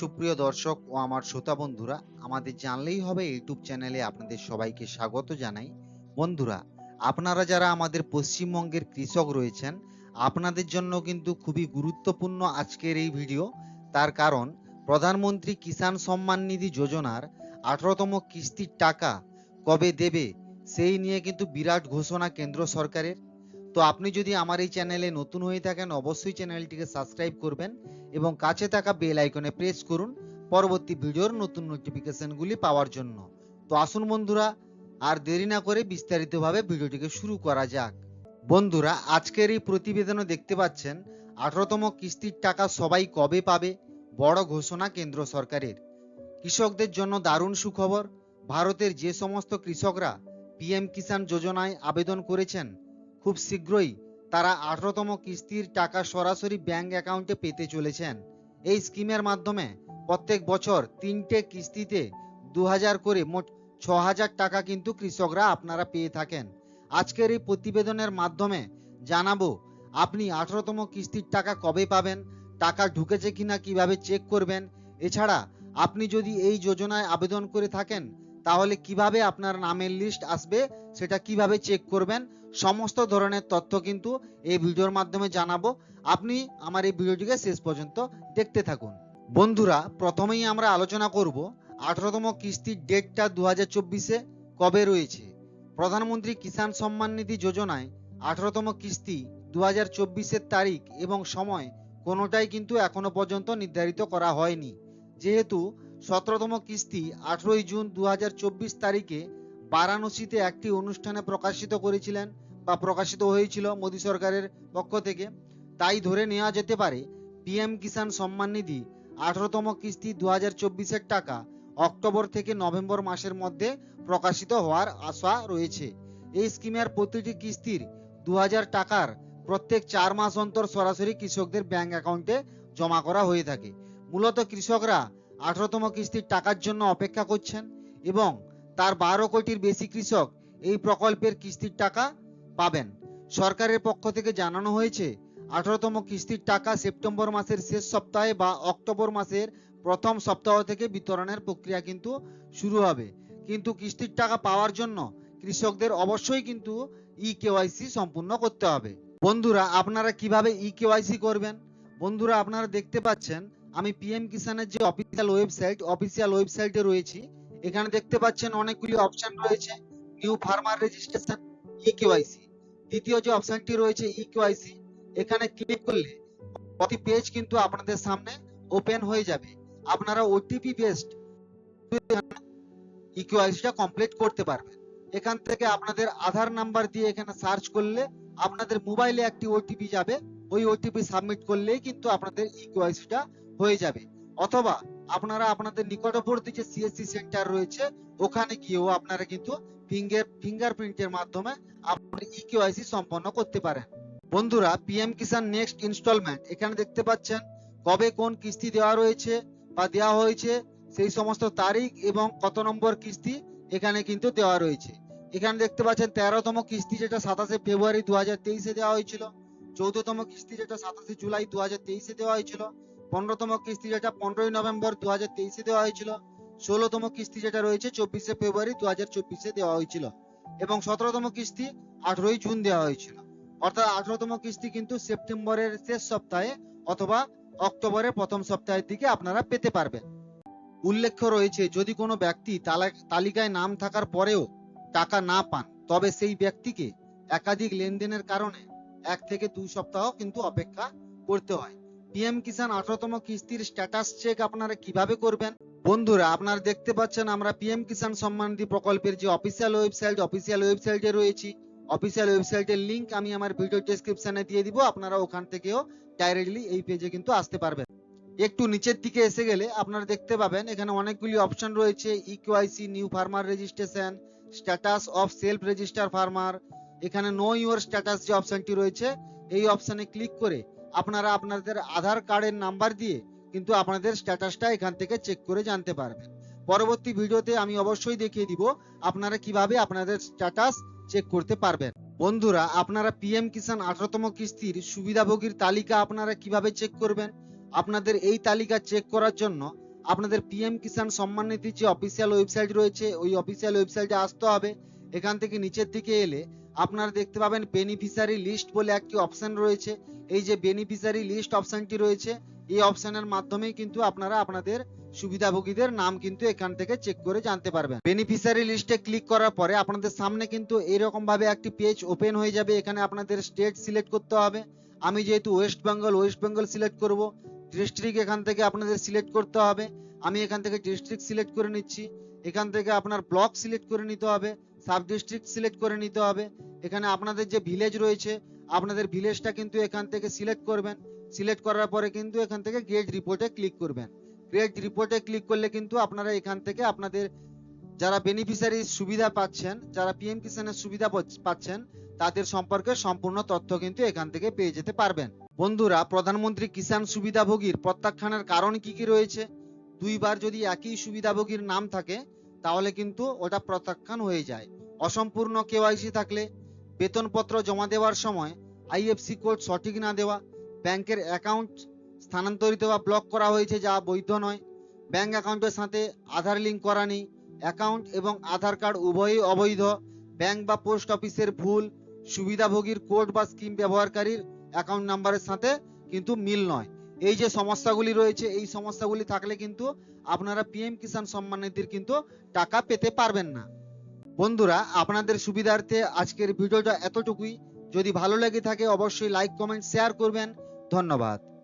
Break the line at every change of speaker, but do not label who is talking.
সুপ্রিয় দর্শক ও আমার শ্রোতা বন্ধুরা, আমাদের জানলেই হবে ইউটিউব চ্যানেলে আপনাদের সবাইকে স্বাগত জানাই। বন্ধুরা, আপনারা যারা আমাদের পশ্চিমবঙ্গের কৃষক রয়েছেন, আপনাদের জন্য কিন্তু খুবই গুরুত্বপূর্ণ আজকের এই ভিডিও। তার কারণ, প্রধানমন্ত্রী কিষাণ সম্মান নিধি যোজনার আঠারোতম কিস্তির টাকা কবে দেবে, সেই নিয়ে কিন্তু বিরাট ঘোষণা কেন্দ্র সরকারের। তো আপনি যদি আমার এই চ্যানেলে নতুন হয়ে থাকেন, অবশ্যই চ্যানেলটিকে সাবস্ক্রাইব করবেন এবং কাছে থাকা বেল আইকনে প্রেস করুন পরবর্তী ভিডিওর নতুন নোটিফিকেশনগুলি পাওয়ার জন্য। তো আসুন বন্ধুরা, আর দেরি না করে বিস্তারিতভাবে ভিডিওটিকে শুরু করা যাক। বন্ধুরা, আজকের এই প্রতিবেদনে দেখতে পাচ্ছেন, আঠারোতম কিস্তির টাকা সবাই কবে পাবে? বড় ঘোষণা কেন্দ্র সরকারের। কৃষকদের জন্য দারুণ সুখবর, ভারতের যে সমস্ত কৃষকরা পিএম কিষাণ যোজনায় আবেদন করেছেন খুব শীঘ্রই তারা আঠারোতম কিস্তির টাকা সরাসরি ব্যাংক অ্যাকাউন্টে পেতে চলেছেন। এই স্কিমের মাধ্যমে প্রত্যেক বছর তিনটে কিস্তিতে দু হাজার করে মোট ছ হাজার টাকা কিন্তু কৃষকরা আপনারা পেয়ে থাকেন। আজকের এই প্রতিবেদনের মাধ্যমে জানাব, আপনি আঠারোতম কিস্তির টাকা কবে পাবেন, টাকা ঢুকেছে কিনা কীভাবে চেক করবেন? এছাড়া আপনি যদি এই যোজনায় আবেদন করে থাকেন তাহলে কীভাবে আপনার নামের লিস্ট আসবে সেটা কীভাবে চেক করবেন? সমস্ত ধরনের তথ্য কিন্তু এই ভিডিওর মাধ্যমে জানাব। আপনি আমার এই ভিডিওটিকে শেষ পর্যন্ত দেখতে থাকুন। বন্ধুরা, প্রথমেই আমরা আলোচনা করব আঠারোতম কিস্তির ডেটটা দু হাজার চব্বিশে কবে রয়েছে? প্রধানমন্ত্রী কিষাণ সম্মান নিধি যোজনায় আঠারোতম কিস্তি দু হাজার চব্বিশের তারিখ এবং সময় কোনোটাই কিন্তু এখনও পর্যন্ত নির্ধারিত করা হয়নি। যেহেতু সতেরোতম কিস্তি আঠেরোই জুন দু হাজার চব্বিশ তারিখে বারাণসীতে একটি অনুষ্ঠানে প্রকাশিত করেছিলেন বা প্রকাশিত হয়েছিল মোদী সরকারের পক্ষ থেকে। তাই ধরে নেওয়া যেতে পারে, পিএম কিষাণ সম্মান নিধি আঠারোতম কিস্তি দু হাজার টাকা অক্টোবর থেকে নভেম্বর মাসের মধ্যে প্রকাশিত হওয়ার আশা রয়েছে। এই স্কিমের প্রতিটি কিস্তির দু হাজার টাকার প্রত্যেক চার মাস অন্তর সরাসরি কৃষকদের ব্যাংক অ্যাকাউন্টে জমা করা হয়ে থাকে। মূলত কৃষকরা আঠারোতম কিস্তির টাকার জন্য অপেক্ষা করছেন এবং তার বারো কোটির বেশি কৃষক এই প্রকল্পের কিস্তির টাকা পাবেন। সরকারের পক্ষ থেকে জানানো হয়েছে, আঠারোতম কিস্তির টাকা সেপ্টেম্বর মাসের শেষ সপ্তাহে বা অক্টোবর মাসের প্রথম সপ্তাহ থেকে বিতরণের প্রক্রিয়া কিন্তু শুরু হবে। কিন্তু কিস্তির টাকা পাওয়ার জন্য কৃষকদের অবশ্যই কিন্তু ই কেওয়াইসি সম্পূর্ণ করতে হবে। বন্ধুরা, আপনারা কীভাবে ই কেওয়াইসি করবেন? বন্ধুরা, আপনারা দেখতে পাচ্ছেন আমি পিএম কিষানের যে অফিসিয়াল ওয়েবসাইট অফিসিয়াল ওয়েবসাইটে রয়েছি। এখানে দেখতে পাচ্ছেন অনেকগুলি অপশন রয়েছে। New farmer registration e KYC দ্বিতীয় যে অপশনটি রয়েছে ই কেওয়াইসি এখানে ক্লিক করলে প্রতি পেজ কিন্তু আপনাদের সামনে ওপেন হয়ে যাবে। আপনারা ওটিপি বেসড ই কেওয়াইসিটা কমপ্লিট করতে পারবেন। এখান থেকে আপনাদের আধার নাম্বার দিয়ে এখানে সার্চ করলে আপনাদের মোবাইলে একটি ওটিপি যাবে। ওই ওটিপি সাবমিট করলেই কিন্তু আপনাদের ই কেওয়াইসিটা হয়ে যাবে। অথবা আপনারা আপনাদের নিকটবর্তী যে সিএসসি সেন্টার রয়েছে, ওখানে গিয়েও আপনারা কিন্তু ফিঙ্গার ফিঙ্গারপ্রিন্টের মাধ্যমে আপনার ই কেওয়াইসি সম্পন্ন করতে পারেন। বন্ধুরা পিএম কিষান নেক্সট ইনস্টলমেন্ট এখানে দেখতে পাচ্ছেন কবে কোন কিস্তি দেওয়া রয়েছে বা দেওয়া হয়েছে, সেই সমস্ত তারিখ এবং কত নম্বর কিস্তি এখানে কিন্তু দেওয়া রয়েছে। এখানে দেখতে পাচ্ছেন তেরোতম কিস্তি যেটা সাতাশে ফেব্রুয়ারি দু হাজার তেইশে দেওয়া হয়েছিল, চৌদ্দতম কিস্তি যেটা সাতাশে জুলাই দু হাজার তেইশে দেওয়া হয়েছিল পনেরোতম কিস্তি যেটা পনেরোই নভেম্বর দু হাজার তেইশে দেওয়া হয়েছিল, ষোলোতম কিস্তি যেটা রয়েছে চব্বিশে ফেব্রুয়ারি দু হাজার চব্বিশে দেওয়া হয়েছিল এবং সতেরোতম কিস্তি আঠেরোই জুন দেওয়া হয়েছিল। অর্থাৎ আঠারোতম কিস্তি কিন্তু সেপ্টেম্বরের শেষ সপ্তাহে অথবা অক্টোবরের প্রথম সপ্তাহের দিকে আপনারা পেতে পারবেন। উল্লেখ্য রয়েছে, যদি কোনো ব্যক্তি তালিকায় নাম থাকার পরেও টাকা না পান, তবে সেই ব্যক্তিকে একাধিক লেনদেনের কারণে এক থেকে দুই সপ্তাহ কিন্তু অপেক্ষা করতে হয়। পিএম কিষাণ আঠারোতম কিস্তির স্ট্যাটাস চেক আপনারা কীভাবে করবেন? বন্ধুরা, আপনারা দেখতে পাচ্ছেন আমরা পিএম কিষাণ সম্মান নিধি প্রকল্পের যে অফিসিয়াল ওয়েবসাইট অফিসিয়াল ওয়েবসাইটে রয়েছি। অফিসিয়াল ওয়েবসাইটের লিংক আমি আমার ভিডিও ডেসক্রিপশনে দিয়ে দিব, আপনারা ওখান থেকেও ডাইরেক্টলি এই পেজে কিন্তু আসতে পারবেন। একটু নিচের দিকে এসে গেলে আপনারা দেখতে পাবেন, এখানে অনেকগুলি অপশন রয়েছে EQIC new farmer registration status of self register farmer এখানে নো ইউর স্ট্যাটাস যে অপশনটি রয়েছে, এই অপশনে ক্লিক করে আপনারা আপনাদের আধার কার্ডের নাম্বার দিয়ে কিন্তু আপনাদের স্ট্যাটাসটা এখান থেকে চেক করে জানতে পারবেন। পরবর্তী ভিডিওতে আমি অবশ্যই দেখিয়ে দিব আপনারা কীভাবে আপনাদের স্ট্যাটাস চেক করতে পারবেন। বন্ধুরা, আপনারা পিএম কিষাণ আঠারোতম কিস্তির সুবিধাভোগীর তালিকা আপনারা কীভাবে চেক করবেন? আপনাদের এই তালিকা চেক করার জন্য আপনাদের পিএম কিষাণ সম্মান নিধির যে অফিসিয়াল ওয়েবসাইট রয়েছে, ওই অফিসিয়াল ওয়েবসাইটে আসতে হবে। এখান থেকে নিচের দিকে এলে আপনারা দেখতে পাবেন বেনিফিশিয়ারি লিস্ট বলে একটি অপশন রয়েছে। এই যে বেনিফিশিয়ারি লিস্ট অপশনটি রয়েছে, এই অপশনের মাধ্যমেই কিন্তু আপনারা আপনাদের সুবিধাভোগীদের নাম কিন্তু এখান থেকে চেক করে জানতে পারবেন। বেনিফিশিয়ারি লিস্টে ক্লিক করার পরে আপনাদের সামনে কিন্তু এইরকম ভাবে একটি পেজ ওপেন হয়ে যাবে। এখানে আপনাদের স্টেট সিলেক্ট করতে হবে। আমি যেহেতু west Bengal west Bengal select করব। ডিস্ট্রিক্ট এখান থেকে আপনাদের সিলেক্ট করতে হবে। আমি এখান থেকে ডিস্ট্রিক্ট সিলেক্ট করে নিচ্ছি। এখান থেকে আপনার ব্লক সিলেক্ট করে নিতে হবে। সাব ডিস্ট্রিক্ট সিলেক্ট করে নিতে হবে। এখানে আপনাদের যে ভিলেজ রয়েছে, আপনাদের ভিলেজটা কিন্তু এখান থেকে সিলেক্ট করবেন। সিলেক্ট করার পরে কিন্তু এখান থেকে গেট রিপোর্টে ক্লিক করবেন। গেট রিপোর্টে ক্লিক করলে কিন্তু আপনারা এখান থেকে আপনাদের যারা বেনিফিশিয়ারি সুবিধা পাচ্ছেন, যারা পিএম কিষানের সুবিধা পাচ্ছেন, তাদের সম্পর্কে সম্পূর্ণ তথ্য কিন্তু এখান থেকে পেয়ে যেতে পারবেন। বন্ধুরা, প্রধানমন্ত্রী কিষাণ সুবিধাভোগীর প্রত্যাখ্যানের কারণ কি কি রয়েছে? দুইবার যদি একই সুবিধাভোগীর নাম থাকে তাহলে কিন্তু ওটা প্রত্যাখ্যান হয়ে যায়। অসম্পূর্ণ কেওয়াইসি থাকলে বেতনপত্র জমা দেওয়ার সময় আইএফসি কোড সঠিক না দেওয়া, ব্যাংকের অ্যাকাউন্ট স্থানান্তরিত বা ব্লক করা হয়েছে যা বৈধ নয়, ব্যাংক অ্যাকাউন্টের সাথে আধার লিঙ্ক করা নেই, অ্যাকাউন্ট এবং আধার কার্ড উভয়ই অবৈধ, ব্যাংক বা পোস্ট অফিসের ভুল, সুবিধাভোগীর কোড বা স্কিম ব্যবহারকারীর অ্যাকাউন্ট নাম্বারের সাথে কিন্তু মিল নয়। এই যে সমস্যাগুলি রয়েছে, এই সমস্যাগুলি থাকলে কিন্তু আপনারা পিএম কিষাণ সম্মান নিধির কিন্তু টাকা পেতে পারবেন না। বন্ধুরা, আপনাদের সুবিধার্থে আজকের ভিডিওটা এতটুকুই। যদি ভালো লেগে থাকে, অবশ্যই লাইক কমেন্ট শেয়ার করবেন। ধন্যবাদ।